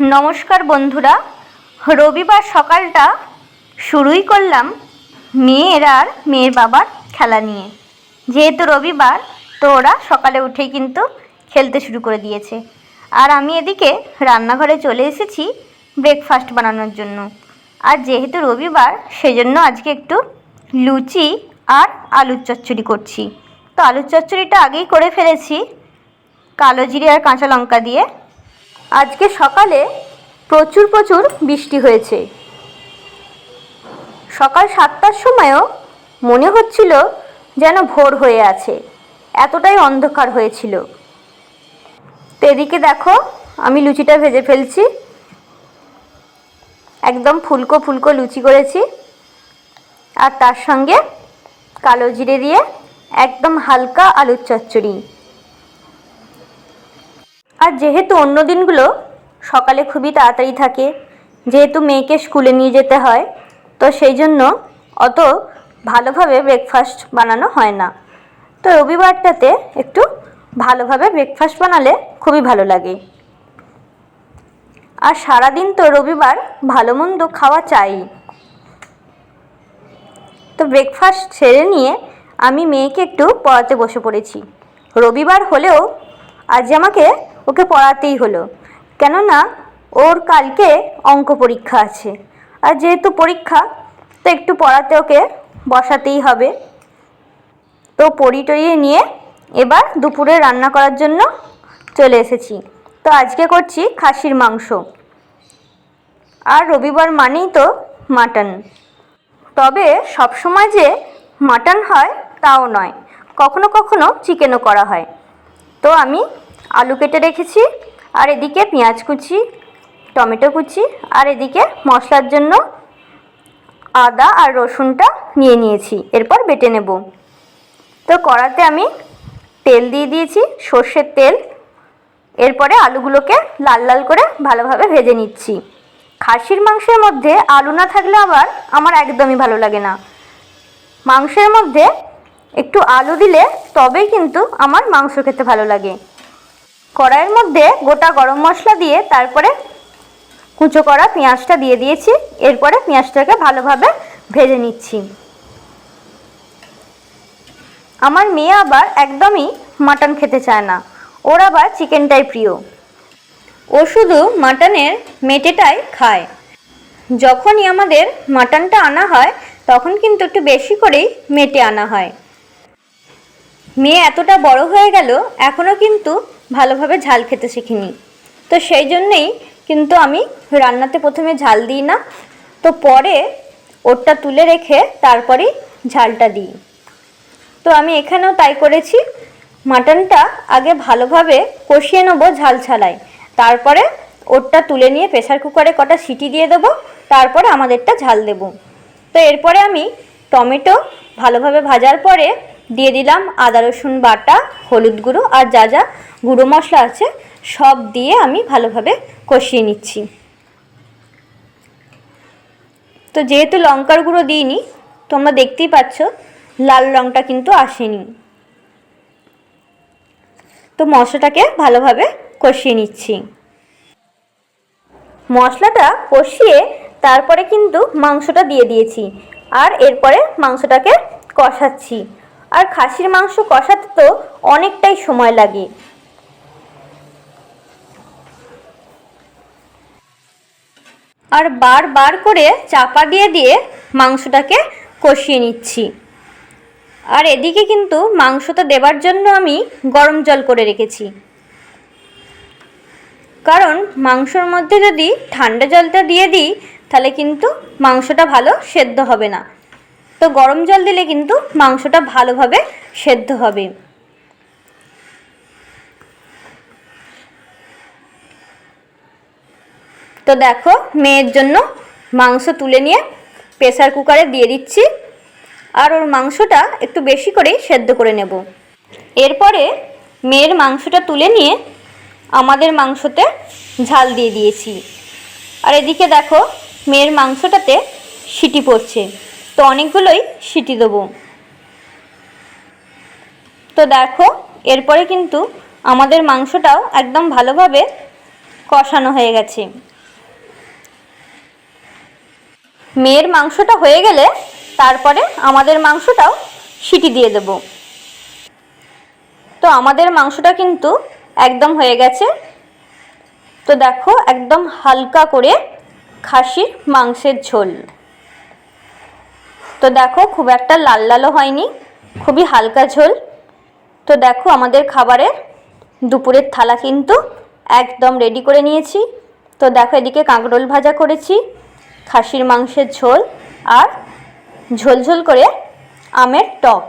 নমস্কার বন্ধুরা, রবিবার সকালটা শুরুই করলাম মেয়ের আর মেয়ের বাবার খেলা নিয়ে। যেহেতু রবিবার, তো ওরা সকালে উঠেই কিন্তু খেলতে শুরু করে দিয়েছে। আর আমি এদিকে রান্নাঘরে চলে এসেছি ব্রেকফাস্ট বানানোর জন্য। আর যেহেতু রবিবার, সেজন্য আজকে একটু লুচি আর আলুর চচ্চড়ি করছি। তো আলুর চচ্চড়িটা আগেই করে ফেলেছি, কালো জিরে আর কাঁচা লঙ্কা দিয়ে। আজকে সকালে প্রচুর প্রচুর বৃষ্টি হয়েছে। সকাল সাতটার সময়ও মনে হচ্ছিল যেন ভোর হয়ে আছে, এতটাই অন্ধকার হয়েছিল। তো এদিকে দেখো, আমি লুচিটা ভেজে ফেলছি। একদম ফুলকো ফুলকো লুচি করেছি। আর তার সঙ্গে কালো জিরে দিয়ে একদম হালকা আলুর চচ্চড়ি। আর যেহেতু অন্য দিনগুলো সকালে খুবই তাড়াতাড়ি থাকে, যেহেতু মেয়েকে স্কুলে নিয়ে যেতে হয়, তো সেই জন্য অত ভালোভাবে ব্রেকফাস্ট বানানো হয় না। তো রবিবারটাতে একটু ভালোভাবে ব্রেকফাস্ট বানালে খুবই ভালো লাগে। আর সারাদিন তো রবিবার ভালো মন্দ খাওয়া চাই। তো ব্রেকফাস্ট ছেড়ে নিয়ে আমি মেয়েকে একটু পড়াতে বসে পড়েছি। রবিবার হলেও আজ আমাকে ওকে পড়াতেই হলো। কেননা ওর কালকে অঙ্ক পরীক্ষা আছে। আর যেহেতু পরীক্ষা, তো একটু পড়াতে ওকে বসাতেই হবে। তো পড়ি টড়িয়ে নিয়ে এবার দুপুরে রান্না করার জন্য চলে এসেছি। তো আজকে করছি খাসির মাংস। আর রবিবার মানেই তো মাটন। তবে সবসময় যে মাটন হয়, তাও নয়। কখনো কখনো চিকেনও করা হয়। তো আমি আলু কেটে রেখেছি, আর এদিকে পেঁয়াজ কুচি, টমেটো কুচি, আর এদিকে মশলার জন্য আদা আর রসুনটা নিয়ে নিয়েছি, এরপর বেটে নেব। তো কড়াতে আমি তেল দিয়ে দিয়েছি, সর্ষের তেল। এরপরে আলুগুলোকে লাল লাল করে ভালোভাবে ভেজে নিচ্ছি। খাসির মাংসের মধ্যে আলু না থাকলে আবার আমার একদমই ভালো লাগে না। মাংসের মধ্যে একটু আলু দিলে তবেই কিন্তু আমার মাংস খেতে ভালো লাগে। কড়াইয়ের মধ্যে গোটা গরম মশলা দিয়ে তারপরে কুচো করা পেঁয়াজটা দিয়ে দিয়েছি। এরপরে পেঁয়াজটাকে ভালোভাবে ভেজে নিচ্ছি। আমার মেয়ে আবার একদমই মাটন খেতে চায় না। ওর আবার চিকেনটাই প্রিয়। ও শুধু মাটনের মেটেটাই খায়। যখনই আমাদের মাটনটা আনা হয়, তখন কিন্তু একটু বেশি করেই মেটে আনা হয়। মেয়ে এতটা বড় হয়ে গেল এখনও কিন্তু ভালোভাবে ঝাল খেতে শিখিনি। তো সেই জন্যেই কিন্তু আমি রান্নাতে প্রথমে ঝাল দিই না, তো পরে ওরটা তুলে রেখে তারপরেই ঝালটা দিই। তো আমি এখানেও তাই করেছি, মাটনটা আগে ভালোভাবে কষিয়ে নেব ঝাল ছাড়াই। তারপরে ওরটা তুলে নিয়ে প্রেসার কুকারে কটা সিটি দিয়ে দেবো, তারপরে আমাদেরটা ঝাল দেব। তো এরপরে আমি টমেটো ভালোভাবে ভাজার পরে দিয়ে দিলাম আদা, রসুন বাটা, হলুদ গুঁড়ো আর যা যা গুঁড়ো মশলা আছে সব দিয়ে আমি ভালোভাবে কষিয়ে নিচ্ছি। তো যেহেতু লঙ্কার গুঁড়ো দিইনি, তোমরা দেখতেই পাচ্ছ লাল রঙটা কিন্তু আসেনি। তো মশলাটাকে ভালোভাবে কষিয়ে নিচ্ছি। মশলাটা কষিয়ে তারপরে কিন্তু মাংসটা দিয়ে দিয়েছি আর এরপরে মাংসটাকে কষাচ্ছি। আর খাসির মাংস কষাতে তো অনেকটাই সময় লাগে। আর বারবার করে চাপা দিয়ে দিয়ে মাংসটাকে কষিয়ে নিচ্ছি। আর এদিকে কিন্তু মাংসটা দেবার জন্য আমি গরম জল করে রেখেছি। কারণ মাংসর মধ্যে যদি ঠান্ডা জলটা দিয়ে দিই, তাহলে কিন্তু মাংসটা ভালো সেদ্ধ হবে না। তো গরম জল দিলে কিন্তু মাংসটা ভালোভাবে সেদ্ধ হবে। তো দেখো, মেয়ের জন্য মাংস তুলে নিয়ে প্রেসার কুকারে দিয়ে দিচ্ছি। আর ওর মাংসটা একটু বেশি করেই সেদ্ধ করে নেব। এরপরে মেয়ের মাংসটা তুলে নিয়ে আমাদের মাংসতে ঝাল দিয়ে দিয়েছি। আর এদিকে দেখো, মেয়ের মাংসটাতে সিটি পড়ছে। তো অনেকগুলোই সিটি দেবো। তো দেখো, এরপরে কিন্তু আমাদের মাংসটাও একদম ভালোভাবে কষানো হয়ে গেছে। মেয়ের মাংসটা হয়ে গেলে তারপরে আমাদের মাংসটাও সিটি দিয়ে দেব। তো আমাদের মাংসটা কিন্তু একদম হয়ে গেছে। তো দেখো, একদম হালকা করে খাসির মাংসের ঝোল। তো দেখো, খুব একটা লাল লালও হয়নি, খুবই হালকা ঝোল। তো দেখো, আমাদের খাবারের দুপুরের থালা কিন্তু একদম রেডি করে নিয়েছি। তো দেখো, এদিকে কাঁকরোল ভাজা করেছি, খাসির মাংসের ঝোল আর ঝোল ঝোল করে আমের টক।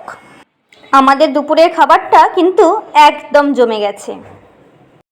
আমাদের দুপুরের খাবারটা কিন্তু একদম জমে গেছে।